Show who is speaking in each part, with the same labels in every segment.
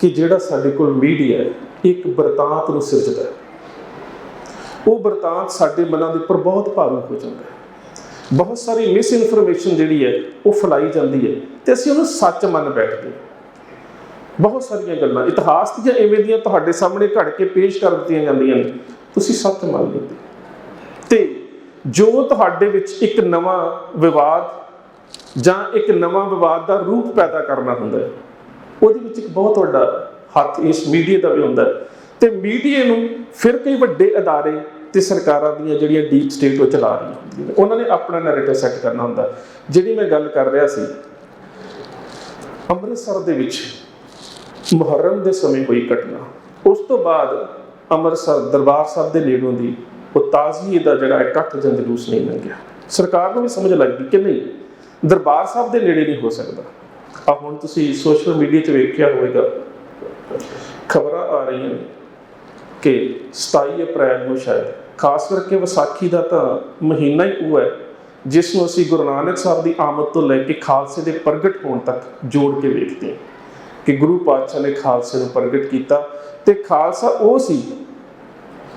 Speaker 1: ਕਿ ਜਿਹੜਾ ਸਾਡੇ ਕੋਲ ਮੀਡੀਆ ਹੈ, ਇੱਕ ਬਰਤਾਂਤ ਨੂੰ ਸਿਰਜਦਾ ਹੈ। ਉਹ ਬਰਤਾਂਤ ਸਾਡੇ ਮਨਾਂ ਦੇ ਉੱਪਰ ਬਹੁਤ ਭਾਰੂ ਹੋ ਜਾਂਦਾ ਹੈ। ਬਹੁਤ ਸਾਰੀ ਮਿਸ ਇਨਫੋਰਮੇਸ਼ਨ ਜਿਹੜੀ ਹੈ, ਉਹ ਫੈਲਾਈ ਜਾਂਦੀ ਹੈ ਤੇ ਅਸੀਂ ਉਹਨੂੰ ਸੱਚ ਮੰਨ ਬੈਠਦੇ ਹਾਂ। ਬਹੁਤ ਸਾਰੀਆਂ ਗੱਲਾਂ, ਇਤਿਹਾਸ ਦੀਆਂ ਐਵੇਂ ਦੀਆਂ ਤੁਹਾਡੇ ਸਾਹਮਣੇ ਘੜ ਕੇ ਪੇਸ਼ ਕਰ ਦਿੱਤੀਆਂ ਜਾਂਦੀਆਂ ਨੇ, ਤੁਸੀਂ ਸੱਚ ਮੰਨ ਲੈਂਦੇ ਤੇ ਜੋ ਤੁਹਾਡੇ ਵਿੱਚ ਇੱਕ ਨਵਾਂ ਵਿਵਾਦ ਜਾਂ ਇੱਕ ਨਵਾਂ ਵਿਵਾਦ ਦਾ ਰੂਪ ਪੈਦਾ ਕਰਨਾ ਹੁੰਦਾ ਹੈ ਉਹਦੇ ਵਿੱਚ ਇੱਕ ਬਹੁਤ ਵੱਡਾ ਹੱਥ ਇਸ ਮੀਡੀਆ ਦਾ ਵੀ ਹੁੰਦਾ ਹੈ। ਤੇ ਮੀਡੀਆ ਨੂੰ ਫਿਰ ਕਈ ਵੱਡੇ ਅਦਾਰੇ ਤੇ ਸਰਕਾਰਾਂ ਦੀਆਂ ਜਿਹੜੀਆਂ ਡੀਪ ਸਟੇਟ ਉਹ ਚਲਾ ਰਹੀਆਂ ਹੁੰਦੀਆਂ ਉਹਨਾਂ ਨੇ ਆਪਣਾ ਨੈਰੇਟਿਵ ਸੈੱਟ ਕਰਨਾ ਹੁੰਦਾ ਜਿਹੜੀ ਮੈਂ ਗੱਲ ਕਰ ਰਿਹਾ ਸੀ, ਅੰਮ੍ਰਿਤਸਰ ਦੇ ਵਿੱਚ ਮੁਹਰਮ ਦੇ ਸਮੇਂ ਹੋਈ ਘਟਨਾ। ਉਸ ਤੋਂ ਬਾਅਦ ਅੰਮ੍ਰਿਤਸਰ ਦਰਬਾਰ ਸਾਹਿਬ ਦੇ ਨੇੜੋਂ ਦੀ ਉਹ ਤਾਜ਼ੀਏ ਦਾ ਜਿਹੜਾ ਇਕੱਠ ਜਾਂ ਜਲੂਸ ਨਹੀਂ ਲੰਘਿਆ ਸਰਕਾਰ ਨੂੰ ਵੀ ਸਮਝ ਲੱਗ ਗਈ ਕਿ ਨਹੀਂ, ਦਰਬਾਰ ਸਾਹਿਬ ਦੇ ਨੇੜੇ ਨਹੀਂ ਹੋ ਸਕਦਾ। ਆ ਹੁਣ ਤੁਸੀਂ ਸੋਸ਼ਲ ਮੀਡੀਆ 'ਚ ਵੇਖਿਆ ਹੋਵੇਗਾ, ਖਬਰਾਂ ਆ ਰਹੀਆਂ ਕਿ 27 ਅਪ੍ਰੈਲ ਨੂੰ ਸ਼ਾਇਦ, ਖਾਸ ਕਰਕੇ ਵਿਸਾਖੀ ਦਾ ਤਾਂ ਮਹੀਨਾ ਹੀ ਉਹ ਹੈ, ਜਿਸ ਨੂੰ ਅਸੀਂ ਗੁਰੂ ਨਾਨਕ ਸਾਹਿਬ ਦੀ ਆਮਦ ਤੋਂ ਲੈ ਕੇ ਖਾਲਸੇ ਦੇ ਪ੍ਰਗਟ ਹੋਣ ਤੱਕ ਜੋੜ ਕੇ ਵੇਖਦੇ ਹਾਂ ਕਿ ਗੁਰੂ ਪਾਤਸ਼ਾਹ ਨੇ ਖਾਲਸੇ ਨੂੰ ਪ੍ਰਗਟ ਕੀਤਾ ਤੇ ਖਾਲਸਾ ਉਹ ਸੀ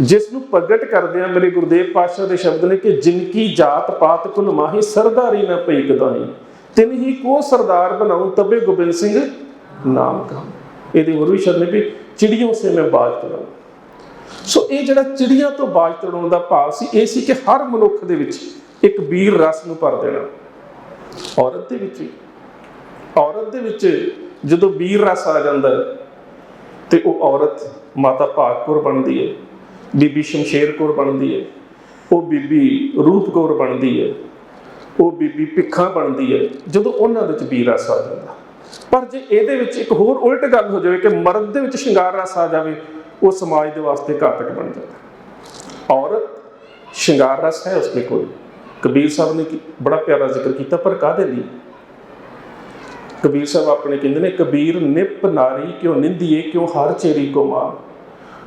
Speaker 1: ਜਿਸ ਨੂੰ ਪ੍ਰਗਟ ਕਰਦਿਆਂ ਮੇਰੇ ਗੁਰਦੇਵ ਪਾਤਸ਼ਾਹ ਦੇ ਸ਼ਬਦ ਨੇ ਕਿ ਜਿਨ ਕੀ ਜਾਤ ਪਾਤ ਕੁਲ ਮਾਹੀ ਸਰਦਾਰੀ ਨਾ ਪਈ ਕਦਾਈ ਤਿਨ ਹੀ ਕੋ ਸਰਦਾਰ ਬਣਾਉ ਤਬੇ ਗੋਬਿੰਦ ਸਿੰਘ ਨਾਮ ਕਹਾ। ਇਹਦੇ ਹੋਰ ਵੀ ਸ਼ਬਦ ਨੇ ਵੀ ਚਿੜੀਆਂ ਸੇ ਮੈਂ ਬਾਜ ਕਰਾਂ ਸੋ ਇਹ ਜਿਹੜਾ ਚਿੜੀਆਂ ਤੋਂ ਬਾਜ ਤੜਾਉਣ ਦਾ ਭਾਵ ਸੀ ਇਹ ਸੀ ਕਿ ਹਰ ਮਨੁੱਖ ਦੇ ਵਿੱਚ ਇੱਕ ਵੀਰ ਰਸ ਨੂੰ ਭਰ ਦੇਣਾ। ਔਰਤ ਦੇ ਵਿੱਚ ਵੀ। ਔਰਤ ਦੇ ਵਿੱਚ ਜਦੋਂ ਵੀਰ ਰਸ ਆ ਜਾਂਦਾ ਹੈ, ਤੇ ਉਹ ਔਰਤ ਮਾਤਾ ਭਾਗਪੁਰ ਬਣਦੀ ਹੈ ਬੀਬੀ ਸ਼ਮਸ਼ੇਰ ਕੌਰ ਬਣਦੀ ਹੈ ਉਹ ਬੀਬੀ ਰੂਪ ਕੌਰ ਬਣਦੀ ਹੈ। ਉਹ ਬੀਬੀ ਭਿੱਖਾਂ ਬਣਦੀ ਹੈ, ਜਦੋਂ ਉਹਨਾਂ ਵਿੱਚ ਵੀਰ ਰਸ ਆ ਜਾਂਦਾ। ਪਰ ਜੇ ਇਹਦੇ ਵਿੱਚ ਇੱਕ ਹੋਰ ਉਲਟ ਗੱਲ ਹੋ ਜਾਵੇ ਕਿ ਮਰਦ ਦੇ ਵਿੱਚ ਸ਼ਿੰਗਾਰ ਰਸ ਆ ਜਾਵੇ, ਉਹ ਸਮਾਜ ਦੇ ਵਾਸਤੇ ਘਾਤਕ ਬਣ ਜਾਂਦਾ। ਔਰਤ ਸ਼ਿੰਗਾਰ ਰਸ ਹੈ ਉਸਦੇ ਕੋਲ ਕਬੀਰ ਸਾਹਿਬ ਨੇ ਬੜਾ ਪਿਆਰਾ ਜ਼ਿਕਰ ਕੀਤਾ, ਪਰ ਕਾਹਦੇ ਲਈ? ਕਬੀਰ ਸਾਹਿਬ ਆਪਣੇ ਕਹਿੰਦੇ ਨੇ, ਕਬੀਰ ਨਿਪ ਨਾਰੀ ਕਿਉ ਨਿੰਦੀਏ, ਕਿਉ ਹਰ ਚੇਰੀ ਕੋ ਮਾਨ?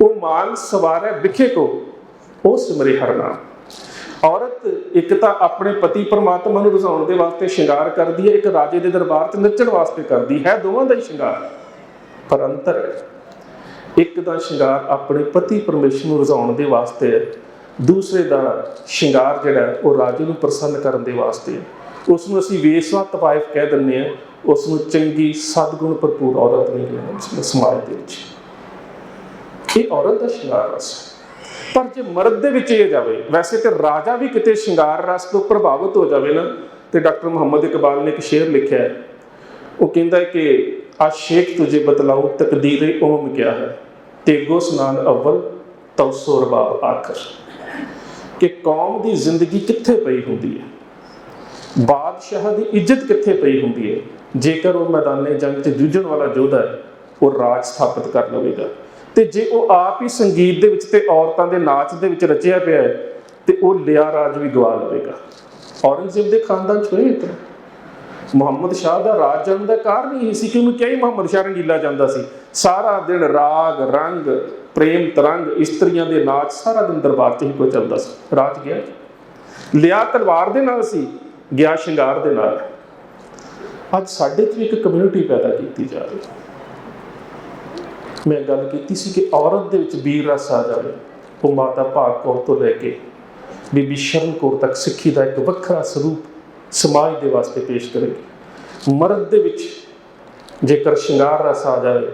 Speaker 1: ਉਹ ਮਾਨ ਸਵਾਰੈ ਵਿਖੇ ਕੋ, ਉਹ ਸਿਮਰੇ ਹਰ ਨਾਮ। ਔਰਤ ਇੱਕ ਤਾਂ ਆਪਣੇ ਪਤੀ ਪਰਮਾਤਮਾ ਨੂੰ ਰਜ਼ਾਉਣ ਦੇ ਵਾਸਤੇ ਸ਼ਿੰਗਾਰ ਕਰਦੀ ਹੈ, ਇੱਕ ਰਾਜੇ ਦੇ ਦਰਬਾਰ 'ਚ ਨੱਚਣ ਵਾਸਤੇ ਕਰਦੀ ਹੈ, ਦੋਵਾਂ ਦਾ ਹੀ ਸ਼ਿੰਗਾਰ। ਪਰ ਅੰਤਰ ਇੱਕ ਦਾ ਸ਼ਿੰਗਾਰ ਆਪਣੇ ਪਤੀ ਪਰਮੇਸ਼ਰ ਨੂੰ ਰਜ਼ਾਉਣ ਦੇ ਵਾਸਤੇ ਹੈ, ਦੂਸਰੇ ਦਾ ਸ਼ਿੰਗਾਰ ਜਿਹੜਾ ਉਹ ਰਾਜੇ ਨੂੰ ਪ੍ਰਸੰਨ ਕਰਨ ਦੇ ਵਾਸਤੇ ਹੈ। ਉਸ ਨੂੰ ਅਸੀਂ ਵੇਸਵਾ ਤਵਾਇਫ ਕਹਿ ਦਿੰਦੇ ਆ ਉਸ ਨੂੰ ਚੰਗੀ ਸਤਗੁਣ ਭਰਪੂਰ ਔਰਤ ਨਹੀਂ ਕਹਿੰਦੇ ਸਮਾਜ ਦੇ ਵਿੱਚ। ਇਹ ਔਰਤ ਦਾ ਸ਼ਿੰਗਾਰ ਰਸ ਹੈ। ਪਰ ਜੇ ਮਰਦ ਦੇ ਵਿੱਚ ਇਹ ਜਾਵੇ, ਵੈਸੇ ਤੇ ਰਾਜਾ ਵੀ ਕਿਤੇ ਸ਼ਿੰਗਾਰ ਰਸ ਤੋਂ ਪ੍ਰਭਾਵਿਤ ਹੋ ਜਾਵੇ ਨਾ, ਤੇ ਡਾਕਟਰ ਮੁਹੰਮਦ ਇਕਬਾਲ ਨੇ ਇੱਕ ਸ਼ੇਰ ਲਿਖਿਆ ਹੈ। ਉਹ ਕਹਿੰਦਾ ਹੈ ਕਿ ਆ ਤੁਝੇ ਬਤਲਾਉ ਤਕਦੀਰ ਉਮਮ ਕਿਆ ਹੈ? ਤੇਗੋ ਸਨਾਨ ਅਵਲ ਤੌਸੋ ਰਬਾਬ ਆਖਰ। ਕਿ ਕੌਮ ਦੀ ਜ਼ਿੰਦਗੀ ਕਿੱਥੇ ਪਈ ਹੁੰਦੀ ਹੈ? ਬਾਦਸ਼ਾਹ ਦੀ ਇੱਜ਼ਤ ਕਿੱਥੇ ਪਈ ਹੁੰਦੀ ਹੈ? ਜੇਕਰ ਉਹ ਮੈਦਾਨੇ ਜੰਗ 'ਚ ਜੂਝਣ ਵਾਲਾ ਯੋਧਾ ਹੈ, ਉਹ ਰਾਜ ਸਥਾਪਿਤ ਕਰ ਲਵੇਗਾ। ਤੇ ਜੇ ਉਹ ਆਪ ਹੀ ਸੰਗੀਤ ਦੇ ਵਿੱਚ ਤੇ ਔਰਤਾਂ ਦੇ ਨਾਚ ਦੇ ਵਿੱਚ ਰਚਿਆ ਪਿਆ ਹੈ, ਤੇ ਉਹ ਲਿਆ ਰਾਜ ਵੀ ਗਵਾ ਲਵੇਗਾ। ਔਰੰਗਜ਼ੇਬ ਦੇ ਖਾਨਦਾਨ ਚ ਹੋਏ ਇਤਨਾ ਮੁਹੰਮਦ ਸ਼ਾਹ ਦਾ ਰਾਜ ਜਨਮ ਦਾ ਕਾਰਨ ਹੀ ਸੀ ਕਿ ਉਹਨੂੰ ਕਿਹਾ ਹੀ ਮੁਹੰਮਦ ਸ਼ਾਹ ਰੰਗੀਲਾ ਜਾਂਦਾ ਸੀ। ਸਾਰਾ ਦਿਨ ਰਾਗ, ਰੰਗ, ਪ੍ਰੇਮ, ਤਰੰਗ ਇਸਤਰੀਆਂ ਦੇ ਨਾਚ ਸਾਰਾ ਦਿਨ ਦਰਬਾਰ 'ਚ ਹੀ ਕੋ ਚੱਲਦਾ ਸੀ। ਰਾਜ ਗਿਆ ਲਿਆ ਤਲਵਾਰ ਦੇ ਨਾਲ ਸੀ, ਗਿਆ ਸ਼ਿੰਗਾਰ ਦੇ ਨਾਲ। ਅੱਜ ਸਾਡੇ 'ਚ ਵੀ ਇੱਕ ਕਮਿਊਨਿਟੀ ਪੈਦਾ ਕੀਤੀ ਜਾ ਰਹੀ ਹੈ। ਮੈਂ ਗੱਲ ਕੀਤੀ ਸੀ ਕਿ ਔਰਤ ਦੇ ਵਿੱਚ ਵੀਰ ਰਸ ਆ ਜਾਵੇ, ਉਹ ਮਾਤਾ ਭਾਗ ਕੌਰ ਤੋਂ ਲੈ ਕੇ ਬੀਬੀ ਸ਼ਰਨ ਕੌਰ ਤੱਕ ਸਿੱਖੀ ਦਾ ਇੱਕ ਵੱਖਰਾ ਸਰੂਪ ਸਮਾਜ ਦੇ ਵਾਸਤੇ ਪੇਸ਼ ਕਰੇਗੀ। ਮਰਦ ਦੇ ਵਿੱਚ ਜੇਕਰ ਸ਼ਿੰਗਾਰ ਰਸ ਆ ਜਾਵੇ,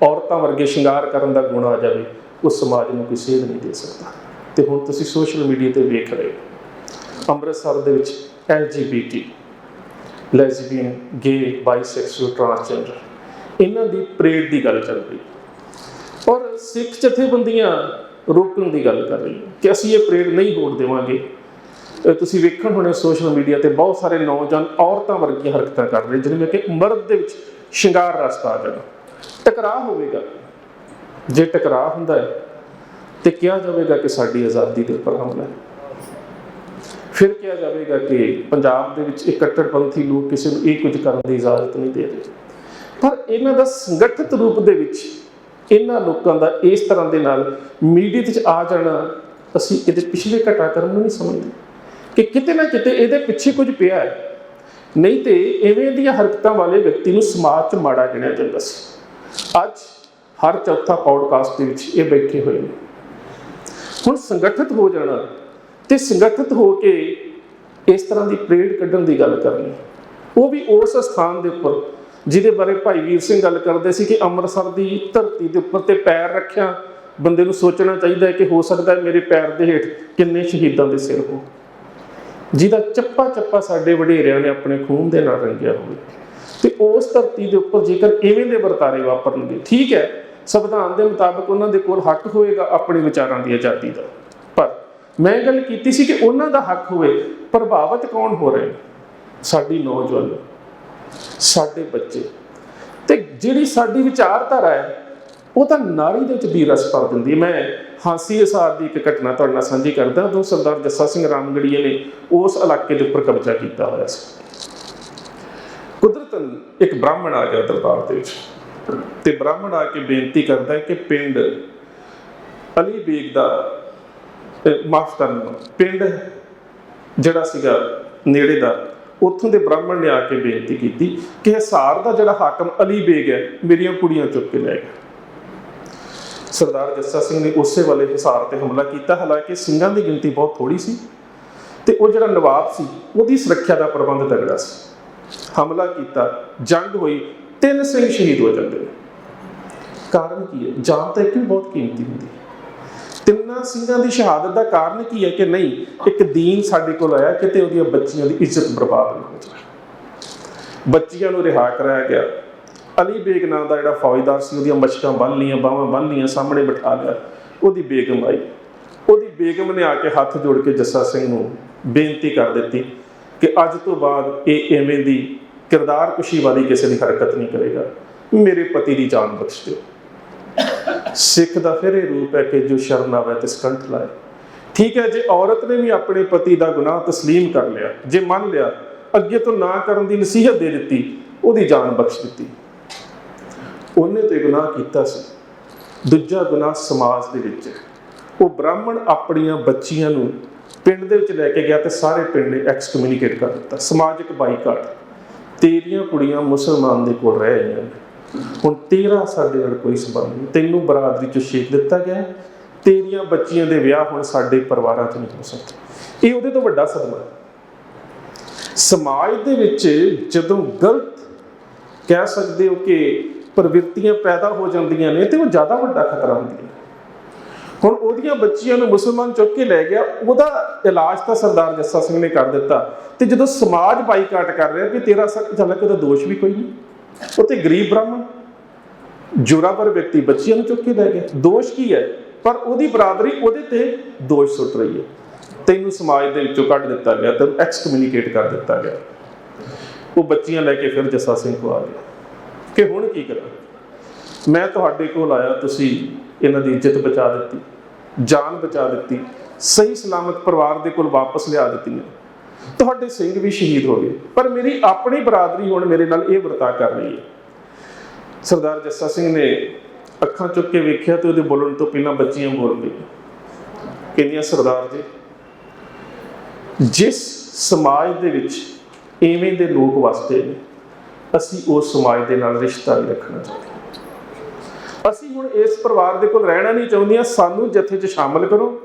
Speaker 1: ਔਰਤਾਂ ਵਰਗੇ ਸ਼ਿੰਗਾਰ ਕਰਨ ਦਾ ਗੁਣ ਆ ਜਾਵੇ, ਉਹ ਸਮਾਜ ਨੂੰ ਕੋਈ ਸੇਧ ਨਹੀਂ ਦੇ ਸਕਦਾ। ਤੇ ਹੁਣ ਤੁਸੀਂ ਸੋਸ਼ਲ ਮੀਡੀਆ ਤੇ ਵੇਖ ਰਹੇ ਹੋ, ਅੰਮ੍ਰਿਤਸਰ ਦੇ ਵਿੱਚ LGBT ਲੈਸਬੀਅਨ ਗੇ ਬਾਈਸੈਕਸੁਅਲ, ਟ੍ਰਾਂਸਜੈਂਡਰ, ਇਹਨਾਂ ਦੀ ਪਰੇਡ ਦੀ ਗੱਲ ਚੱਲ ਰਹੀ ਹੈ। ਔਰ ਸਿੱਖ ਜਥੇਬੰਦੀਆਂ ਰੋਕਣ ਦੀ ਗੱਲ ਕਰ ਰਹੀਆਂ ਕਿ ਅਸੀਂ ਇਹ ਪਰੇਡ ਨਹੀਂ ਹੋਣ ਦੇਵਾਂਗੇ। ਤੁਸੀਂ ਵੇਖਣ ਹੋਣੇ ਸੋਸ਼ਲ ਮੀਡੀਆ ਤੇ ਬਹੁਤ ਸਾਰੇ ਨੌਜਵਾਨ ਔਰਤਾਂ ਵਰਗੀਆਂ ਹਰਕਤਾਂ ਕਰ ਰਹੇ ਜਿਨ੍ਹਾਂ ਕਿ ਮਰਦ ਦੇ ਵਿੱਚ ਸ਼ਿੰਗਾਰ ਰਸਤਾ ਆ ਜਾਣਾ। ਟਕਰਾਅ ਹੋਵੇਗਾ। ਜੇ ਟਕਰਾਅ ਹੁੰਦਾ ਹੈ, ਤੇ ਕਿਹਾ ਜਾਵੇਗਾ ਕਿ ਸਾਡੀ ਆਜ਼ਾਦੀ ਦੇ ਉੱਪਰ ਹਮਲਾ ਹੈ। ਫਿਰ ਕਿਹਾ ਜਾਵੇਗਾ ਕਿ ਪੰਜਾਬ ਦੇ ਵਿੱਚ ਇੱਕ ਕੱਟੜਪੰਥੀ ਲੋਕ ਕਿਸੇ ਨੂੰ ਇਹ ਕੁਝ ਕਰਨ ਦੀ ਇਜਾਜ਼ਤ ਨਹੀਂ ਦੇ ਰਹੇ। ਪਰ ਇਹਨਾਂ ਦਾ ਸੰਗਠਿਤ ਰੂਪ ਦੇ ਵਿੱਚ ਇਹਨਾਂ ਲੋਕਾਂ ਦਾ ਇਸ ਤਰ੍ਹਾਂ ਦੇ ਨਾਲ ਮੀਡੀਆ ਵਿੱਚ ਆ ਜਾਣਾ ਅਸੀਂ ਇਹਦੇ ਪਿਛਲੇ ਘਟਨਾਕ੍ਰਮ ਨੂੰ ਨਹੀਂ ਸਮਝਦੇ। ਕਿ ਕਿਤੇ ਨਾ ਕਿਤੇ ਇਹਦੇ ਪਿੱਛੇ ਕੁਝ ਪਿਆ ਹੈ। ਨਹੀਂ ਤੇ ਐਵੇਂ ਦੀਆਂ ਹਰਕਤਾਂ ਵਾਲੇ ਵਿਅਕਤੀ ਨੂੰ ਸਮਾਜ 'ਚ ਮਾੜਾ ਗਿਣਿਆ ਜਾਂਦਾ ਸੀ। ਅੱਜ ਹਰ ਚੌਥਾ ਪੌਡਕਾਸਟ ਦੇ ਵਿੱਚ ਇਹ ਬੈਠੇ ਹੋਏ ਨੇ। ਹੁਣ ਸੰਗਠਿਤ ਹੋ ਜਾਣਾ ਤੇ ਸੰਗਠਿਤ ਹੋ ਕੇ ਇਸ ਤਰ੍ਹਾਂ ਦੀ ਪਰੇਡ ਕੱਢਣ ਦੀ ਗੱਲ ਕਰਨੀ, ਉਹ ਵੀ ਉਸ ਸਥਾਨ ਦੇ ਉੱਪਰ ਜਿਹਦੇ ਬਾਰੇ ਭਾਈ ਵੀਰ ਸਿੰਘ ਗੱਲ ਕਰਦੇ ਸੀ ਕਿ ਅੰਮ੍ਰਿਤਸਰ ਦੀ ਧਰਤੀ ਦੇ ਉੱਪਰ ਤੇ ਪੈਰ ਰੱਖਿਆ ਬੰਦੇ ਨੂੰ ਸੋਚਣਾ ਚਾਹੀਦਾ ਹੈ ਕਿ ਹੋ ਸਕਦਾ ਹੈ ਮੇਰੇ ਪੈਰ ਦੇ ਹੇਠ ਕਿੰਨੇ ਸ਼ਹੀਦਾਂ ਦੇ ਸਿਰ ਹੋ ਜਿਹਦਾ ਚੱਪਾ ਚੱਪਾ ਸਾਡੇ ਵਡੇਰਿਆਂ ਨੇ ਆਪਣੇ ਖੂਨ ਦੇ ਨਾਲ ਰੰਗਿਆ ਹੋਵੇ। ਤੇ ਉਸ ਧਰਤੀ ਦੇ ਉੱਪਰ ਜੇਕਰ ਇਵੇਂ ਦੇ ਵਰਤਾਰੇ ਵਾਪਰਨਗੇ, ਠੀਕ ਹੈ, ਸੰਵਿਧਾਨ ਦੇ ਮੁਤਾਬਕ ਉਹਨਾਂ ਦੇ ਕੋਲ ਹੱਕ ਹੋਏਗਾ ਆਪਣੇ ਵਿਚਾਰਾਂ ਦੀ ਆਜ਼ਾਦੀ ਦਾ। ਪਰ ਮੈਂ ਗੱਲ ਕੀਤੀ ਸੀ ਕਿ ਉਹਨਾਂ ਦਾ ਹੱਕ ਹੋਵੇ, ਪ੍ਰਭਾਵਿਤ ਕੌਣ ਹੋ ਰਹੇ ਸਾਡੀ ਨੌਜਵਾਨ। ਸਾਡੇ ਬੱਚੇ। ਤੇ ਜਿਹੜੀ ਸਾਡੀ ਵਿਚਾਰਧਾਰਾ ਹੈ, ਉਹ ਤਾਂ ਨਾਰੀ ਦੇ ਵਿੱਚ ਵੀ ਰਸ ਭਰ ਦਿੰਦੀ ਮੈਂ ਹਾਸੀ ਹਸਾਰ ਦੀ ਇੱਕ ਘਟਨਾ ਤੁਹਾਡੇ ਨਾਲ ਸਾਂਝੀ ਕਰਦਾ ਉਦੋਂ ਸਰਦਾਰ ਜੱਸਾ ਸਿੰਘ ਰਾਮਗੜੀਏ ਨੇ ਉਸ ਇਲਾਕੇ ਦੇ ਉੱਪਰ ਕਬਜ਼ਾ ਕੀਤਾ ਹੋਇਆ ਸੀ। ਕੁਦਰਤਨ ਇੱਕ ਬ੍ਰਾਹਮਣ ਆ ਗਿਆ ਦਰਬਾਰ ਦੇ ਵਿੱਚ। ਤੇ ਬ੍ਰਾਹਮਣ ਆ ਕੇ ਬੇਨਤੀ ਕਰਦਾ ਹੈ ਕਿ ਪਿੰਡ ਅਲੀ ਬੇਗ ਦਾ ਮਾਫ ਕਰਨਾ। ਪਿੰਡ ਜਿਹੜਾ ਸੀਗਾ ਨੇੜੇ ਦਾ। ਉੱਥੋਂ ਦੇ ਬ੍ਰਾਹਮਣ ਨੇ ਆ ਕੇ ਬੇਨਤੀ ਕੀਤੀ ਕਿ ਹਿਸਾਰ ਦਾ ਜਿਹੜਾ ਹਾਕਮ ਅਲੀ ਬੇਗ ਹੈ, ਮੇਰੀਆਂ ਕੁੜੀਆਂ ਚੁੱਕ ਕੇ ਲੈ ਗਿਆ ਸਰਦਾਰ ਜੱਸਾ ਸਿੰਘ ਨੇ ਉਸੇ ਵਾਲੇ ਹਿਸਾਰ ਤੇ ਹਮਲਾ ਕੀਤਾ। ਹਾਲਾਂਕਿ ਸਿੰਘਾਂ ਦੀ ਗਿਣਤੀ ਬਹੁਤ ਥੋੜੀ ਸੀ ਤੇ ਉਹ ਜਿਹੜਾ ਨਵਾਬ ਸੀ, ਉਹਦੀ ਸੁਰੱਖਿਆ ਦਾ ਪ੍ਰਬੰਧ ਤਗੜਾ ਸੀ। ਹਮਲਾ ਕੀਤਾ, ਜੰਗ ਹੋਈ, ਤਿੰਨ ਸਿੰਘ ਸ਼ਹੀਦ ਹੋ ਜਾਂਦੇ ਨੇ। ਕਾਰਨ ਕੀ ਹੈ? ਜਾਨ ਤਾਂ ਇੱਕ ਵੀ ਬਹੁਤ ਕੀਮਤੀ ਹੁੰਦੀ ਹੈ। ਤਿੰਨਾਂ ਸਿੰਘਾਂ ਦੀ ਸ਼ਹਾਦਤ ਦਾ ਕਾਰਨ ਕੀ ਹੈ ਕਿ ਨਹੀਂ? ਇੱਕ ਦੀਨ ਸਾਡੇ ਕੋਲ ਆਇਆ ਕਿਤੇ ਉਹਦੀਆਂ ਬੱਚੀਆਂ ਦੀ ਇੱਜ਼ਤ ਬਰਬਾਦ ਨਾ ਹੋ ਜਾਵੇ। ਬੱਚੀਆਂ ਨੂੰ ਰਿਹਾ ਕਰਾਇਆ ਗਿਆ। ਅਲੀ ਬੇਗ ਨਾਮ ਦਾ ਜਿਹੜਾ ਫੌਜਦਾਰ ਸੀ, ਉਹਦੀਆਂ ਮਸ਼ਕਾਂ ਬੰਨ ਲੀਆਂ ਬਾਹਾਂ ਬੰਨ ਲੀਆਂ ਸਾਹਮਣੇ ਬਿਠਾ ਲਿਆ। ਉਹਦੀ ਬੇਗਮ ਆਈ। ਉਹਦੀ ਬੇਗਮ ਨੇ ਆ ਕੇ ਹੱਥ ਜੋੜ ਕੇ ਜੱਸਾ ਸਿੰਘ ਨੂੰ ਬੇਨਤੀ ਕਰ ਦਿੱਤੀ ਕਿ ਅੱਜ ਤੋਂ ਬਾਅਦ ਇਹ ਐਵੇਂ ਦੀ ਕਿਰਦਾਰ ਕੁਸ਼ੀ ਵਾਲੀ ਕਿਸੇ ਦੀ ਹਰਕਤ ਨਹੀਂ ਕਰੇਗਾ। ਮੇਰੇ ਪਤੀ ਦੀ ਜਾਨ ਬਖਸ਼ ਦਿਓ। ਸਿੱਖ ਦਾ ਫਿਰ ਇਹ ਰੂਪ ਹੈ ਕਿ ਜੋ ਸ਼ਰਨ ਆਵੇ ਤੇ ਸਕੰਠ ਲਾਏ। ਠੀਕ ਹੈ, ਜੇ ਔਰਤ ਨੇ ਵੀ ਆਪਣੇ ਪਤੀ ਦਾ ਗੁਨਾਹ ਤਸਲੀਮ ਕਰ ਲਿਆ, ਜੇ ਮੰਨ ਲਿਆ, ਅੱਗੇ ਤੋਂ ਨਾ ਕਰਨ ਦੀ ਨਸੀਹਤ ਦੇ ਦਿੱਤੀ, ਉਹਦੀ ਜਾਨ ਬਖਸ਼ ਦਿੱਤੀ। ਉਹਨੇ ਤੇ ਗੁਨਾਹ ਕੀਤਾ ਸੀ। ਦੂਜਾ ਗੁਨਾਹ ਸਮਾਜ ਦੇ ਵਿੱਚ ਹੈ। ਉਹ ਬ੍ਰਾਹਮਣ ਆਪਣੀਆਂ ਬੱਚੀਆਂ ਨੂੰ ਪਿੰਡ ਦੇ ਵਿੱਚ ਲੈ ਕੇ ਗਿਆ ਤੇ ਸਾਰੇ ਪਿੰਡ ਨੇ ਐਕਸਕਮਿਊਨੀਕੇਟ ਕਰ ਦਿੱਤਾ। ਸਮਾਜਿਕ ਬਾਈਕਾਟ। ਤੇਰੀਆਂ ਕੁੜੀਆਂ ਮੁਸਲਮਾਨ ਦੇ ਕੋਲ ਰਹਿ ਰਹੀਆਂ ਨੇ। ਹੁਣ ਤੇਰਾ ਸਾਡੇ ਨਾਲ ਕੋਈ ਸੰਬੰਧ ਨਹੀਂ। ਤੈਨੂੰ ਬਰਾਦਰੀ ਚ ਛੇਕ ਦਿੱਤਾ ਗਿਆ ਤੇਰੀਆਂ ਬੱਚੀਆਂ ਦੇ ਵਿਆਹ ਹੁਣ ਸਾਡੇ ਪਰਿਵਾਰਾਂ 'ਚ ਨਹੀਂ ਹੋ ਸਕਦੇ। ਇਹ ਉਹਦੇ ਤੋਂ ਵੱਡਾ ਸਦਮਾ ਸਮਾਜ ਦੇ ਵਿੱਚ ਜਦੋਂ ਗਲਤ ਕਹਿ ਸਕਦੇ ਹੋ ਕਿ ਪ੍ਰਵਿਰਤੀਆਂ ਪੈਦਾ ਹੋ ਜਾਂਦੀਆਂ ਨੇ ਤੇ ਉਹ ਜ਼ਿਆਦਾ ਵੱਡਾ ਖਤਰਾ ਹੁੰਦੀ ਹੈ ਹੁਣ ਉਹਦੀਆਂ ਬੱਚੀਆਂ ਨੂੰ ਮੁਸਲਮਾਨ ਚੁੱਕ ਕੇ ਲੈ ਗਿਆ, ਉਹਦਾ ਇਲਾਜ ਤਾਂ ਸਰਦਾਰ ਜੱਸਾ ਸਿੰਘ ਨੇ ਕਰ ਦਿੱਤਾ। ਤੇ ਜਦੋਂ ਸਮਾਜ ਬਾਈਕਾਟ ਕਰ ਰਿਹਾ ਕਿ ਤੇਰਾ ਹਾਲਾਂਕਿ ਉਹਦਾ ਦੋਸ਼ ਵੀ ਕੋਈ ਨਹੀਂ। ਉਹ ਤੇ ਗਰੀਬ ਬ੍ਰਾਹਮਣ, ਜੋਰਾਵਰ ਵਿਅਕਤੀ ਬੱਚਿਆਂ ਨੂੰ ਚੁੱਕ ਕੇ ਲੈ ਗਿਆ ਦੋਸ਼ ਕੀ ਹੈ? ਪਰ ਉਹਦੀ ਬਰਾਦਰੀ ਉਹਦੇ ਤੇ ਦੋਸ਼ ਸੁੱਟ ਰਹੀ ਹੈ। ਤੈਨੂੰ ਸਮਾਜ ਦੇ ਵਿੱਚੋਂ ਕੱਢ ਦਿੱਤਾ ਗਿਆ, ਤੈਨੂੰ ਐਕਸਕਮਿਊਨੀਕੇਟ ਕਰ ਦਿੱਤਾ ਗਿਆ। ਉਹ ਬੱਚੀਆਂ ਲੈ ਕੇ ਫਿਰ ਜੱਸਾ ਸਿੰਘ ਕੋ ਆ ਗਿਆ ਕਿ ਹੁਣ ਕੀ ਕਰਾਂ? ਮੈਂ ਤੁਹਾਡੇ ਕੋਲ ਆਇਆ, ਤੁਸੀਂ ਇਹਨਾਂ ਦੀ ਇੱਜ਼ਤ ਬਚਾ ਦਿੱਤੀ, ਜਾਨ ਬਚਾ ਦਿੱਤੀ, ਸਹੀ ਸਲਾਮਤ ਪਰਿਵਾਰ ਦੇ ਕੋਲ ਵਾਪਸ ਲਿਆ ਦਿੱਤੀ ਦਿੱਤੀਆਂ। ਤੁਹਾਡੇ ਸਿੰਘ ਵੀ ਸ਼ਹੀਦ ਹੋ ਗਏ, ਪਰ ਮੇਰੀ ਆਪਣੀ ਬਰਾਦਰੀ ਹੁਣ ਮੇਰੇ ਨਾਲ ਇਹ ਵਰਤਾ ਕਰ ਰਹੀ ਹੈ। ਸਰਦਾਰ ਜੱਸਾ ਸਿੰਘ ਨੇ ਅੱਖਾਂ ਚੁੱਕ ਕੇ ਵੇਖਿਆ ਤੇ ਉਹਦੇ ਬੋਲਣ ਤੋਂ ਪਹਿਲਾਂ ਬੱਚੀਆਂ ਬੋਲ ਪਈਆਂ ਕਹਿੰਦੀਆਂ, ਸਰਦਾਰ ਜੀ, ਜਿਸ ਸਮਾਜ ਦੇ ਵਿੱਚ ਐਵੇਂ ਦੇ ਲੋਕ ਵਸਦੇ ਨੇ, ਅਸੀਂ ਉਸ ਸਮਾਜ ਦੇ ਨਾਲ ਰਿਸ਼ਤਾ ਨਹੀਂ ਰੱਖਣਾ ਚਾਹੁੰਦੇ। ਅਸੀਂ ਹੁਣ ਇਸ ਪਰਿਵਾਰ ਦੇ ਕੋਲ ਰਹਿਣਾ ਨਹੀਂ ਚਾਹੁੰਦੀਆਂ, ਸਾਨੂੰ ਜਥੇ 'ਚ ਸ਼ਾਮਲ ਕਰੋ,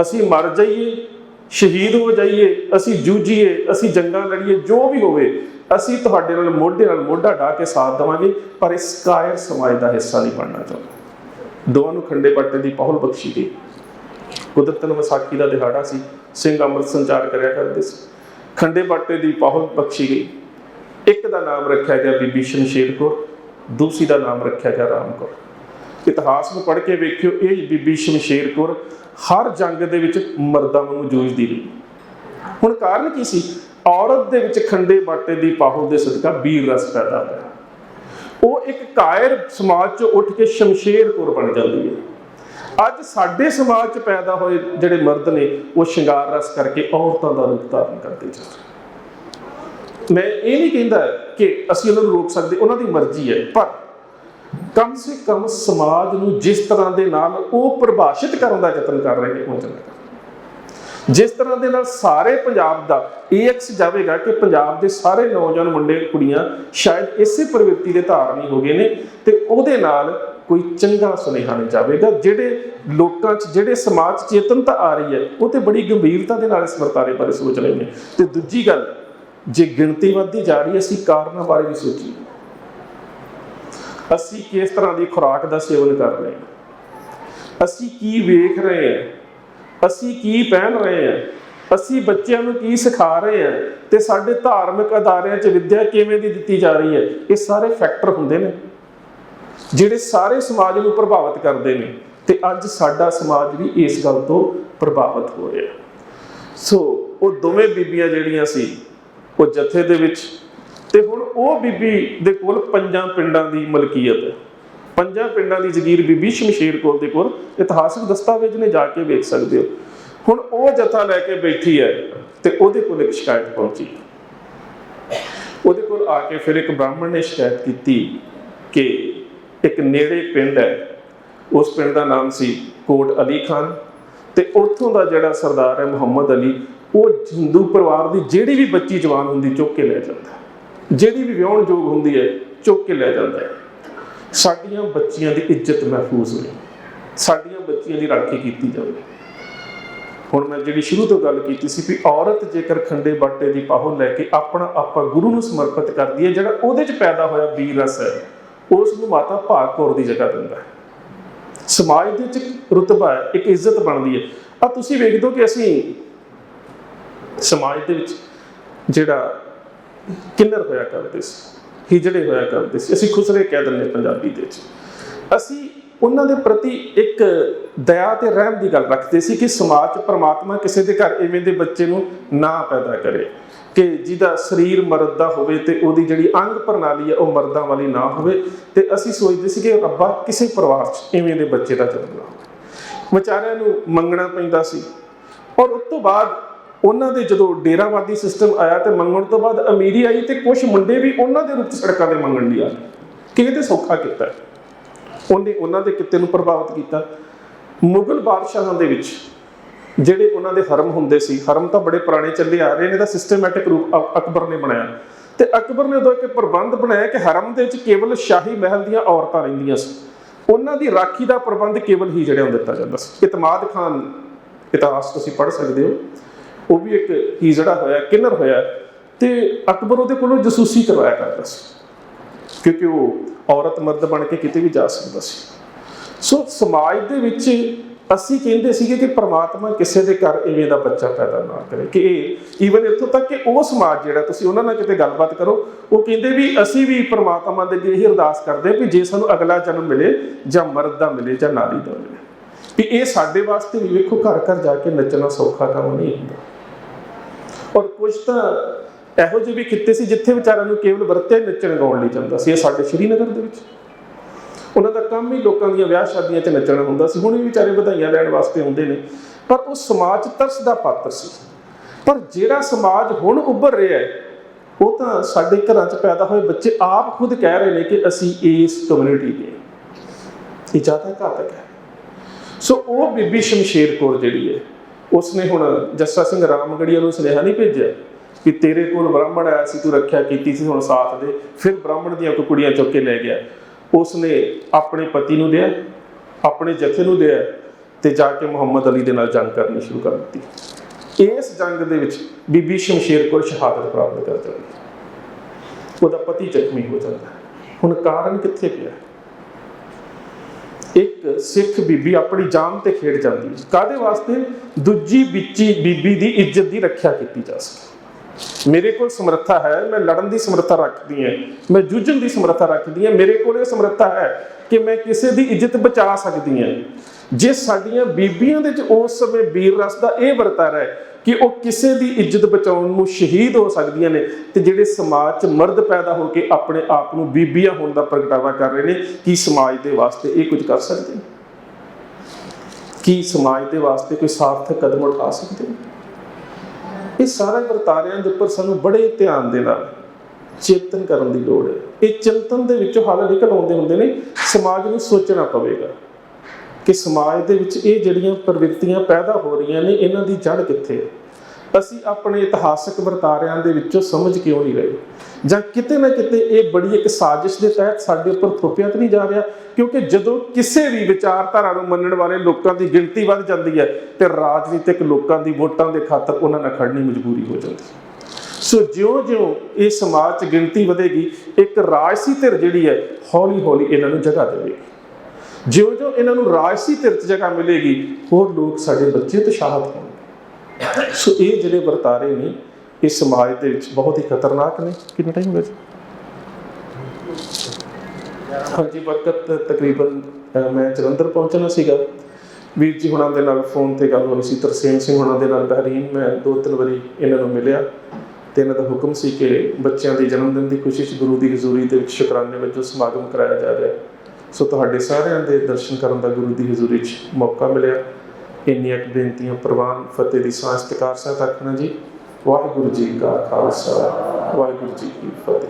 Speaker 1: ਅਸੀਂ ਮਰ ਜਾਈਏ ਸ਼ਹੀਦ ਹੋ ਜਾਈਏ, ਅਸੀਂ ਜੂਝੀਏ, ਅਸੀਂ ਜੰਗਾਂ ਲੜੀਏ, ਜੋ ਵੀ ਹੋਵੇ, ਅਸੀਂ ਤੁਹਾਡੇ ਨਾਲ ਮੋਢੇ ਨਾਲ ਮੋਢਾ ਢਾ ਕੇ ਸਾਥ ਦੇਵਾਂਗੇ, ਪਰ ਇਸ ਕਾਇਰ ਸਮਾਜ ਦਾ ਹਿੱਸਾ ਨਹੀਂ ਬਣਨਾ ਚਾਹੁੰਦਾ। ਦੋਵਾਂ ਨੂੰ ਖੰਡੇ ਬਾਟੇ ਦੀ ਪਹੁਲ ਬਖਸ਼ੀ ਗਈ। ਕੁਦਰਤਨ ਵਿਸਾਖੀ ਦਾ ਦਿਹਾੜਾ ਸੀ, ਸਿੰਘ ਅੰਮ੍ਰਿਤ ਸੰਚਾਰ ਕਰਿਆ ਕਰਦੇ ਸੀ। ਖੰਡੇ ਬਾਟੇ ਦੀ ਪਹੁਲ ਬਖਸ਼ੀ ਗਈ। ਇੱਕ ਦਾ ਨਾਮ ਰੱਖਿਆ ਗਿਆ ਬੀਬੀ ਸ਼ਮਸ਼ੇਰ ਕੌਰ, ਦੂਸਰੀ ਦਾ ਨਾਮ ਰੱਖਿਆ ਗਿਆ ਰਾਮ ਕੌਰ। ਇਤਿਹਾਸ ਨੂੰ ਪੜ੍ਹ ਕੇ ਵੇਖਿਓ, ਇਹ ਬੀਬੀ ਸ਼ਮਸ਼ੇਰ ਕੌਰ ਹਰ ਜੰਗ ਦੇ ਵਿੱਚ ਮਰਦਾਂ ਵਾਂਗੂ ਜੂਝਦੀ ਰਹੀ। ਹੁਣ ਕਾਰਨ ਕੀ ਸੀ? ਔਰਤ ਦੇ ਵਿੱਚ ਖੰਡੇ ਬਾਟੇ ਦੀ ਪਾਹੁਲ ਦੇ ਸਦਕਾ ਵੀਰ ਰਸ ਪੈਦਾ ਹੋਇਆ। ਉਹ ਇੱਕ ਕਾਇਰ ਸਮਾਜ ਚੋਂ ਉੱਠ ਕੇ ਸ਼ਮਸ਼ੇਰ ਕੌਰ ਬਣ ਜਾਂਦੀ ਹੈ। ਅੱਜ ਸਾਡੇ ਸਮਾਜ 'ਚ ਪੈਦਾ ਹੋਏ ਜਿਹੜੇ ਮਰਦ ਨੇ, ਉਹ ਸ਼ਿੰਗਾਰ ਰਸ ਕਰਕੇ ਔਰਤਾਂ ਦਾ ਰੂਪ ਧਾਰਨ ਕਰਦੇ ਜਾ ਰਹੇ ਮੈਂ ਇਹ ਨਹੀਂ ਕਹਿੰਦਾ ਕਿ ਅਸੀਂ ਉਹਨਾਂ ਨੂੰ ਰੋਕ ਸਕਦੇ, ਉਹਨਾਂ ਦੀ ਮਰਜ਼ੀ ਹੈ, ਪਰ ਕਮ ਸੇ ਕਮ ਸਮਾਜ ਨੂੰ ਜਿਸ ਤਰ੍ਹਾਂ ਦੇ ਨਾਲ ਉਹ ਪਰਿਭਾਸ਼ਿਤ ਕਰਨ ਦਾ ਯਤਨ ਕਰ ਰਹੇ ਨੇ, ਉਹ ਚੰਗਾ ਜਿਸ ਤਰ੍ਹਾਂ ਦੇ ਨਾਲ ਸਾਰੇ ਪੰਜਾਬ ਦਾ ਏਐਕਸ ਜਾਵੇਗਾ ਕਿ ਪੰਜਾਬ ਦੇ ਸਾਰੇ ਨੌਜਵਾਨ, ਮੁੰਡੇ, ਕੁੜੀਆਂ ਸ਼ਾਇਦ ਇਸੇ ਪ੍ਰਵਿਰਤੀ ਦੇ ਧਾਰਨੀ ਹੋ ਗਏ ਨੇ ਤੇ ਉਹਦੇ ਨਾਲ ਕੋਈ ਚੰਗਾ ਸੁਨੇਹਾ ਨਹੀਂ ਜਾਵੇਗਾ। ਜਿਹੜੇ ਲੋਕਾਂ 'ਚ, ਜਿਹੜੇ ਸਮਾਜ 'ਚ ਚੇਤਨਤਾ ਆ ਰਹੀ ਹੈ, ਉਹ ਤੇ ਬੜੀ ਗੰਭੀਰਤਾ ਦੇ ਨਾਲ ਇਸ ਵਰਤਾਰੇ ਬਾਰੇ ਸੋਚ ਰਹੇ ਨੇ। ਤੇ ਦੂਜੀ ਗੱਲ, ਜੇ ਗਿਣਤੀ ਵੱਧਦੀ ਜਾ ਰਹੀ ਹੈ, ਅਸੀਂ ਕਾਰਨਾਂ ਬਾਰੇ ਵੀ ਸੋਚੀਏ। ਅਸੀਂ ਕਿਸ ਤਰ੍ਹਾਂ ਦੀ ਖੁਰਾਕ ਦਾ ਸੇਵਨ ਕਰ ਰਹੇ ਹਾਂ? ਅਸੀਂ ਕੀ ਵੇਖ ਰਹੇ ਹਾਂ? ਅਸੀਂ ਕੀ ਪਹਿਨ ਰਹੇ ਹਾਂ? ਅਸੀਂ ਬੱਚਿਆਂ ਨੂੰ ਕੀ ਸਿਖਾ ਰਹੇ ਹਾਂ? ਤੇ ਸਾਡੇ ਧਾਰਮਿਕ ਅਦਾਰਿਆਂ 'ਚ ਵਿੱਦਿਆ ਕਿਵੇਂ ਦੀ ਦਿੱਤੀ ਜਾ ਰਹੀ ਹੈ? ਇਹ ਸਾਰੇ ਫੈਕਟਰ ਹੁੰਦੇ ਨੇ, ਜਿਹੜੇ ਸਾਰੇ ਸਮਾਜ ਨੂੰ ਪ੍ਰਭਾਵਿਤ ਕਰਦੇ ਨੇ, ਤੇ ਅੱਜ ਸਾਡਾ ਸਮਾਜ ਵੀ ਇਸ ਗੱਲ ਤੋਂ ਪ੍ਰਭਾਵਿਤ ਹੋ ਰਿਹਾ। ਸੋ, ਉਹ ਦੋਵੇਂ ਬੀਬੀਆਂ ਜਿਹੜੀਆਂ ਸੀ, ਉਹ ਜਥੇ ਦੇ ਵਿੱਚ ਤੇ ਹੁਣ ਉਹ ਬੀਬੀ ਦੇ ਕੋਲ ਪੰਜਾਂ ਪਿੰਡਾਂ ਦੀ ਮਲਕੀਅਤ ਹੈ। ਪੰਜਾਂ ਪਿੰਡਾਂ ਦੀ ਜ਼ਗੀਰ ਬੀਬੀ ਸ਼ਮਸ਼ੀਰ ਕੌਰ ਦੇ ਕੋਲ ਇਤਿਹਾਸਕ ਦਸਤਾਵੇਜ਼ ਨੇ ਜਾ ਕੇ ਵੇਖ ਸਕਦੇ ਹੋ। ਹੁਣ ਉਹ ਜਥਾ ਲੈ ਕੇ ਬੈਠੀ ਹੈ ਤੇ ਉਹਦੇ ਕੋਲ ਇੱਕ ਸ਼ਿਕਾਇਤ ਪਹੁੰਚੀ। ਉਹਦੇ ਕੋਲ ਆ ਕੇ ਫਿਰ ਇੱਕ ਬ੍ਰਾਹਮਣ ਨੇ ਸ਼ਿਕਾਇਤ ਕੀਤੀ ਕਿ ਇੱਕ ਨੇੜੇ ਪਿੰਡ ਹੈ। ਉਸ ਪਿੰਡ ਦਾ ਨਾਮ ਸੀ ਕੋਟ ਅਲੀ ਖਾਨ ਤੇ ਉੱਥੋਂ ਦਾ ਜਿਹੜਾ ਸਰਦਾਰ ਹੈ ਮੁਹੰਮਦ ਅਲੀ, ਉਹ ਹਿੰਦੂ ਪਰਿਵਾਰ ਦੀ ਜਿਹੜੀ ਵੀ ਬੱਚੀ ਜਵਾਨ ਹੁੰਦੀ ਚੁੱਕ ਕੇ ਲੈ ਜਾਂਦਾ ਜਿਹੜੀ ਵੀ ਵਿਆਹਣ ਯੋਗ ਹੁੰਦੀ ਹੈ, ਚੁੱਕ ਕੇ ਲੈ ਜਾਂਦਾ ਹੈ। ਸਾਡੀਆਂ ਬੱਚੀਆਂ ਦੀ ਇੱਜ਼ਤ ਮਹਿਫੂਜ਼ ਹੋਵੇ ਸਾਡੀਆਂ ਬੱਚੀਆਂ ਦੀ ਰਾਖੀ ਕੀਤੀ ਜਾਵੇ। ਹੁਣ ਮੈਂ ਜਿਹੜੀ ਸ਼ੁਰੂ ਤੋਂ ਗੱਲ ਕੀਤੀ ਸੀ ਵੀ ਔਰਤ ਜੇਕਰ ਖੰਡੇ ਬਾਟੇ ਦੀ ਪਾਹੋ ਲੈ ਕੇ ਆਪਣਾ ਆਪਾ ਗੁਰੂ ਨੂੰ ਸਮਰਪਿਤ ਕਰਦੀ ਹੈ, ਜਿਹੜਾ ਉਹਦੇ 'ਚ ਪੈਦਾ ਹੋਇਆ ਵੀਰ ਰਸ ਹੈ, ਉਸ ਨੂੰ ਮਾਤਾ ਭਾਗ ਕੌਰ ਦੀ ਜਗ੍ਹਾ ਦਿੰਦਾ ਹੈ। ਸਮਾਜ ਦੇ ਵਿੱਚ ਇੱਕ ਰੁਤਬਾ ਹੈ, ਇੱਕ ਇੱਜ਼ਤ ਬਣਦੀ ਹੈ। ਆ ਤੁਸੀਂ ਵੇਖਦੇ ਹੋ ਕਿ ਅਸੀਂ ਸਮਾਜ ਦੇ ਵਿੱਚ ਜਿਹੜਾ ਕਿੰਨਰ ਹੋਇਆ ਕਰਦੇ ਸੀ, ਹਿਜੜੇ ਹੋਇਆ ਕਰਦੇ ਸੀ, ਅਸੀਂ ਖੁਸਰੇ ਕਹਿ ਦਿੰਦੇ ਪੰਜਾਬੀ ਦੇ ਵਿੱਚ। ਅਸੀਂ ਉਹਨਾਂ ਦੇ ਪ੍ਰਤੀ ਇੱਕ ਦਇਆ ਤੇ ਰਹਿਮ ਦੀ ਗੱਲ ਰੱਖਦੇ ਸੀ ਕਿ ਸਮਾਜ 'ਚ ਪ੍ਰਮਾਤਮਾ ਕਿਸੇ ਦੇ ਘਰ ਐਵੇਂ ਦੇ ਬੱਚੇ ਨੂੰ ਨਾ ਪੈਦਾ ਕਰੇ, ਕਿ ਜਿਹਦਾ ਸਰੀਰ ਮਰਦ ਦਾ ਹੋਵੇ ਤੇ ਉਹਦੀ ਜਿਹੜੀ ਅੰਗ ਪ੍ਰਣਾਲੀ ਹੈ ਉਹ ਮਰਦਾਂ ਵਾਲੀ ਨਾ ਹੋਵੇ ਤੇ ਅਸੀਂ ਸੋਚਦੇ ਸੀ ਕਿ ਰੱਬਾ ਕਿਸੇ ਪਰਿਵਾਰ 'ਚ ਇਵੇਂ ਦੇ ਬੱਚੇ ਦਾ ਜਨਮ ਨਾ ਹੋਵੇ। ਵਿਚਾਰਿਆਂ ਨੂੰ ਮੰਗਣਾ ਪੈਂਦਾ ਸੀ। ਔਰ ਉਸ ਤੋਂ ਬਾਅਦ ਉਹਨਾਂ ਦੇ ਜਦੋਂ ਡੇਰਾਵਾਦੀ ਸਿਸਟਮ ਆਇਆ ਤੇ ਮੰਗਣ ਤੋਂ ਬਾਅਦ ਅਮੀਰੀ ਆਈ ਤੇ ਕੁਝ ਮੁੰਡੇ ਵੀ ਉਹਨਾਂ ਦੇ ਰੂਪ 'ਚ ਸੜਕਾਂ ਤੇ ਮੰਗਣ ਲਈ ਆ ਗਏ। ਤੇ ਸੌਖਾ ਕੀਤਾ? ਉਹਨੇ ਉਹਨਾਂ ਦੇ ਕਿੱਤੇ ਨੂੰ ਪ੍ਰਭਾਵਿਤ ਕੀਤਾ। ਮੁਗਲ ਬਾਦਸ਼ਾਹਾਂ ਦੇ ਵਿੱਚ ਜਿਹੜੇ ਉਹਨਾਂ ਦੇ ਹਰਮ ਹੁੰਦੇ ਸੀ, ਹਰਮ ਤਾਂ ਬੜੇ ਪੁਰਾਣੇ ਚੱਲੇ ਆ ਰਹੇ ਨੇ ਦਾ ਸਿਸਟਮੈਟਿਕ ਰੂਪ ਅਕਬਰ ਨੇ ਬਣਾਇਆ। ਤੇ ਅਕਬਰ ਨੇ ਉਦੋਂ ਇੱਕ ਪ੍ਰਬੰਧ ਬਣਾਇਆ ਕਿ ਹਰਮ ਦੇ ਵਿੱਚ ਕੇਵਲ ਸ਼ਾਹੀ ਮਹਿਲ ਦੀਆਂ ਔਰਤਾਂ ਰਹਿੰਦੀਆਂ ਸੀ ਉਹਨਾਂ ਦੀ ਰਾਖੀ ਦਾ ਪ੍ਰਬੰਧ ਕੇਵਲ ਹੀ ਜਿਹੜਿਆਂ ਨੂੰ ਦਿੱਤਾ ਜਾਂਦਾ ਸੀ। ਇਤਮਾਦ ਖਾਨ, ਇਤਿਹਾਸ ਤੁਸੀਂ ਪੜ੍ਹ ਸਕਦੇ ਹੋ। ਉਹ ਵੀ ਇੱਕ ਹੀਜੜਾ ਹੋਇਆ, ਕਿਨਰ ਹੋਇਆ ਤੇ ਅਕਬਰ ਉਹਦੇ ਕੋਲੋਂ ਜਸੂਸੀ ਕਰਵਾਇਆ ਕਰਦਾ ਸੀ, ਕਿਉਂਕਿ ਉਹ ਔਰਤ ਮਰਦ ਬਣ ਕੇ ਕਿਤੇ ਵੀ ਜਾ ਸਕਦਾ ਸੀ। ਸੋ ਸਮਾਜ ਦੇ ਵਿੱਚ ਅਸੀਂ ਕਹਿੰਦੇ ਸੀਗੇ ਕਿ ਪ੍ਰਮਾਤਮਾ ਕਿਸੇ ਦੇ ਘਰ ਇਵੇਂ ਦਾ ਬੱਚਾ ਪੈਦਾ ਨਾ ਕਰੇ ਕਿ ਇਹ ਈਵਨ ਇੱਥੋਂ ਤੱਕ ਕਿ ਉਹ ਸਮਾਜ ਜਿਹੜਾ, ਤੁਸੀਂ ਉਹਨਾਂ ਨਾਲ ਕਿਤੇ ਗੱਲਬਾਤ ਕਰੋ, ਉਹ ਕਹਿੰਦੇ ਵੀ ਅਸੀਂ ਵੀ ਪ੍ਰਮਾਤਮਾ ਦੇ ਅੱਗੇ ਇਹ ਅਰਦਾਸ ਕਰਦੇ ਹਾਂ ਵੀ ਜੇ ਸਾਨੂੰ ਅਗਲਾ ਜਨਮ ਮਿਲੇ ਜਾਂ ਮਰਦ ਦਾ ਮਿਲੇ ਜਾਂ ਨਾਰੀ ਦਾ ਮਿਲੇ। ਵੀ ਇਹ ਸਾਡੇ ਵਾਸਤੇ ਵੀ ਵੇਖੋ ਘਰ ਘਰ ਜਾ ਕੇ ਨੱਚਣਾ ਸੌਖਾ ਕੰਮ ਨਹੀਂ ਹੁੰਦਾ। ਔਰ ਕੁਝ ਤਾਂ ਇਹੋ ਜਿਹੇ ਵੀ ਖਿੱਤੇ ਸੀ ਜਿੱਥੇ ਵਿਚਾਰਿਆਂ ਨੂੰ ਕੇਵਲ ਵਰਤੇ ਨੱਚਣ ਗਾਉਣ ਲਈ ਜਾਂਦਾ ਸੀ। ਇਹ ਸਾਡੇ ਸ਼੍ਰੀਨਗਰ ਦੇ ਵਿੱਚ। ਉਹਨਾਂ ਦਾ ਕੰਮ ਹੀ ਲੋਕਾਂ ਦੀਆਂ ਵਿਆਹ ਸ਼ਾਦੀਆਂ 'ਚ ਨੱਚਣਾ ਹੁੰਦਾ ਸੀ। ਹੁਣ ਵੀ ਵਿਚਾਰੇ ਵਧਾਈਆਂ ਲੈਣ ਵਾਸਤੇ ਹੁੰਦੇ ਨੇ। ਪਰ ਉਹ ਸਮਾਜ ਤਰਸ ਦਾ ਪਾਤਰ ਸੀ। ਪਰ ਜਿਹੜਾ ਸਮਾਜ ਹੁਣ ਉੱਭਰ ਰਿਹਾ ਹੈ, ਉਹ ਤਾਂ ਸਾਡੇ ਘਰਾਂ 'ਚ ਪੈਦਾ ਹੋਏ ਬੱਚੇ ਆਪ ਖੁਦ ਕਹਿ ਰਹੇ ਨੇ ਕਿ ਅਸੀਂ ਇਸ ਕਮਿਊਨਿਟੀ ਦੇ ਇਹ ਜ਼ਿਆਦਾ ਘਾਤਕ ਹੈ। ਸੋ ਉਹ ਬੀਬੀ ਸ਼ਮਸ਼ੇਰ ਕੌਰ ਜਿਹੜੀ ਹੈ ਉਸਨੇ ਹੁਣ ਜੱਸਾ ਸਿੰਘ ਰਾਮਗੜੀਆ ਨੂੰ ਸੁਨੇਹਾ ਨਹੀਂ ਭੇਜਿਆ ਕਿ ਤੇਰੇ ਕੋਲ ਬ੍ਰਾਹਮਣ ਆਇਆ ਸੀ, ਤੂੰ ਰੱਖਿਆ ਕੀਤੀ ਸੀ ਹੁਣ ਸਾਥ ਦੇ, ਫਿਰ ਬ੍ਰਾਹਮਣ ਦੀਆਂ ਕੋਈ ਕੁੜੀਆਂ ਚੁੱਕ ਕੇ ਲੈ ਗਿਆ। ਉਸਨੇ ਆਪਣੇ ਪਤੀ ਨੂੰ ਦਿਆ, ਆਪਣੇ ਜਥੇ ਨੂੰ ਦਿਆ ਤੇ ਜਾ ਕੇ ਮੁਹੰਮਦ ਅਲੀ ਦੇ ਨਾਲ ਜੰਗ ਕਰਨੀ ਸ਼ੁਰੂ ਕਰ ਦਿੱਤੀ। ਇਸ ਜੰਗ ਦੇ ਵਿੱਚ ਬੀਬੀ ਸ਼ਮਸ਼ੇਰ ਕੌਰ ਸ਼ਹਾਦਤ ਪ੍ਰਾਪਤ ਕਰ ਜਾਂਦੀ ਉਹਦਾ ਪਤੀ ਜ਼ਖਮੀ ਹੋ ਜਾਂਦਾ। ਹੁਣ ਕਾਰਨ ਕਿੱਥੇ ਪਿਆ? ਇੱਕ ਸਿੱਖ ਬੀਬੀ ਆਪਣੀ ਜਾਨ ਤੇ ਖੇਡ ਜਾਂਦੀ ਹੈ। ਕਾਦੇ ਵਾਸਤੇ? ਦੂਜੀ ਵਿੱਚੀ ਬੀਬੀ ਦੀ ਇੱਜ਼ਤ ਦੀ ਰੱਖਿਆ ਕੀਤੀ ਜਾ ਸਕੇ। ਮੇਰੇ ਕੋਲ ਸਮਰੱਥਾ ਹੈ, ਮੈਂ ਲੜਨ ਦੀ ਸਮਰੱਥਾ ਰੱਖਦੀ ਹਾਂ, ਮੈਂ ਜੂਝਣ ਦੀ ਸਮਰੱਥਾ ਰੱਖਦੀ ਹਾਂ। ਮੇਰੇ ਕੋਲ ਇਹ ਸਮਰੱਥਾ ਹੈ ਕਿ ਮੈਂ ਕਿਸੇ ਦੀ ਇੱਜ਼ਤ ਬਚਾ ਸਕਦੀ ਹਾਂ। ਜੇ ਸਾਡੀਆਂ ਬੀਬੀਆਂ ਦੇ ਚ ਉਸ ਸਮੇਂ ਵੀਰ ਰਸ ਦਾ ਇਹ ਵਰਤਾਰਾ ਹੈ ਕਿ ਉਹ ਕਿਸੇ ਦੀ ਇੱਜ਼ਤ ਬਚਾਉਣ ਨੂੰ ਸ਼ਹੀਦ ਹੋ ਸਕਦੀਆਂ ਨੇ ਤੇ ਜਿਹੜੇ ਸਮਾਜ 'ਚ ਮਰਦ ਪੈਦਾ ਹੋ ਕੇ ਆਪਣੇ ਆਪ ਨੂੰ ਬੀਬੀਆਂ ਹੋਣ ਦਾ ਪ੍ਰਗਟਾਵਾ ਕਰ ਰਹੇ ਨੇ, ਕੀ ਸਮਾਜ ਦੇ ਵਾਸਤੇ ਇਹ ਕੁਝ ਕਰ ਸਕਦੇ ਨੇ? ਕੀ ਸਮਾਜ ਦੇ ਵਾਸਤੇ ਕੋਈ ਸਾਰਥਕ ਕਦਮ ਉਠਾ ਸਕਦੇ ਨੇ? ਇਹ ਸਾਰੇ ਵਰਤਾਰਿਆਂ ਦੇ ਉੱਪਰ ਸਾਨੂੰ ਬੜੇ ਧਿਆਨ ਦੇ ਨਾਲ ਚੇਤਨ ਕਰਨ ਦੀ ਲੋੜ ਹੈ। ਇਹ ਚਿੰਤਨ ਦੇ ਵਿੱਚੋਂ ਹੱਲ ਨਿਕਲ ਆਉਂਦੇ ਹੁੰਦੇ ਨੇ, ਸਮਾਜ ਨੂੰ ਸੋਚਣਾ ਪਵੇਗਾ। ਕਿ ਸਮਾਜ ਦੇ ਵਿੱਚ ਇਹ ਜਿਹੜੀਆਂ ਪ੍ਰਵਿਰਤੀਆਂ ਪੈਦਾ ਹੋ ਰਹੀਆਂ ਨੇ, ਇਹਨਾਂ ਦੀ ਜੜ ਕਿੱਥੇ ਹੈ ਅਸੀਂ ਆਪਣੇ ਇਤਿਹਾਸਕ ਵਰਤਾਰਿਆਂ ਦੇ ਵਿੱਚੋਂ ਸਮਝ ਕਿਉਂ ਨਹੀਂ ਰਹੇ? ਜਾਂ ਕਿਤੇ ਨਾ ਕਿਤੇ ਇਹ ਬੜੀ ਇੱਕ ਸਾਜ਼ਿਸ਼ ਦੇ ਤਹਿਤ ਸਾਡੇ ਉੱਪਰ ਥੋਪਿਆ ਤਾਂ ਨਹੀਂ ਜਾ ਰਿਹਾ? ਕਿਉਂਕਿ ਜਦੋਂ ਕਿਸੇ ਵੀ ਵਿਚਾਰਧਾਰਾ ਨੂੰ ਮੰਨਣ ਵਾਲੇ ਲੋਕਾਂ ਦੀ ਗਿਣਤੀ ਵੱਧ ਜਾਂਦੀ ਹੈ, ਤੇ ਰਾਜਨੀਤਿਕ ਲੋਕਾਂ ਦੀ ਵੋਟਾਂ ਦੇ ਖਾਤਰ ਉਹਨਾਂ ਨਾਲ ਖੜਨੀ ਮਜਬੂਰੀ ਹੋ ਜਾਂਦੀ ਹੈ। ਸੋ ਜਿਉਂ-ਜਿਉਂ ਇਹ ਸਮਾਜ 'ਚ ਗਿਣਤੀ ਵਧੇਗੀ, ਇੱਕ ਰਾਜਸੀ ਧਿਰ ਜਿਹੜੀ ਹੈ, ਹੌਲੀ-ਹੌਲੀ ਇਹਨਾਂ ਨੂੰ ਜਗ੍ਹਾ ਦੇਵੇਗੀ। ਜਿਉਂ-ਜਿਉਂ ਇਹਨਾਂ ਨੂੰ ਰਾਜਸੀ ਧਿਰ ਜਗ੍ਹਾ ਮਿਲੇਗੀ, ਹੋਰ ਲੋਕ ਸਾਡੇ ਬੱਚੇ ਉਤਸ਼ਾਹਤ ਹੋਣਗੇ। ਸੋ ਇਹ ਜਿਹੜੇ ਵਰਤਾਰੇ ਨੇ ਇਹ ਸਮਾਜ ਦੇ ਵਿੱਚ ਬਹੁਤ ਹੀ ਖਤਰਨਾਕ ਨੇ। ਕਿੰਨਾ ਟਾਈਮ ਹੋ ਗਿਆ ਜੀ? ਹਾਂਜੀ, ਵਕਤ ਤਕਰੀਬਨ ਮੈਂ ਜਲੰਧਰ ਪਹੁੰਚਣਾ ਸੀਗਾ। ਵੀਰ ਜੀ ਹੁਣਾਂ ਦੇ ਨਾਲ ਫੋਨ ਤੇ ਗੱਲ ਹੋਈ ਸੀ, ਤਰਸੇਮ ਸਿੰਘ ਹੁਣਾਂ ਦੇ ਨਾਲ ਬਹਿਰੀਨ, ਮੈਂ ਦੋ ਤਿੰਨ ਵਾਰੀ ਇਹਨਾਂ ਨੂੰ ਮਿਲਿਆ। ਤੇ ਇਹਨਾਂ ਦਾ ਹੁਕਮ ਸੀ ਕਿ ਬੱਚਿਆਂ ਦੇ ਜਨਮ ਦਿਨ ਦੀ ਖੁਸ਼ੀ 'ਚ ਗੁਰੂ ਦੀ ਹਜ਼ੂਰੀ ਦੇ ਵਿੱਚ ਸ਼ੁਕਰਾਨੇ ਵਜੋਂ ਸਮਾਗਮ ਕਰਾਇਆ ਜਾ ਰਿਹਾ। ਸੋ ਤੁਹਾਡੇ ਸਾਰਿਆਂ ਦੇ ਦਰਸ਼ਨ ਕਰਨ ਦਾ ਗੁਰੂ ਦੀ ਹਜ਼ੂਰੀ 'ਚ ਮੌਕਾ ਮਿਲਿਆ। ਇੰਨੀਆਂ ਕੁ ਬੇਨਤੀਆਂ, ਪ੍ਰਵਾਨ, ਫਤਿਹ ਦੀ ਸਾਂਝ ਤਕਾਰ ਸਾਹਿਬ ਆਖਣਾ ਜੀ। ਵਾਹਿਗੁਰੂ ਜੀ ਕਾ ਖਾਲਸਾ, ਵਾਹਿਗੁਰੂ ਜੀ ਕੀ ਫਤਿਹ।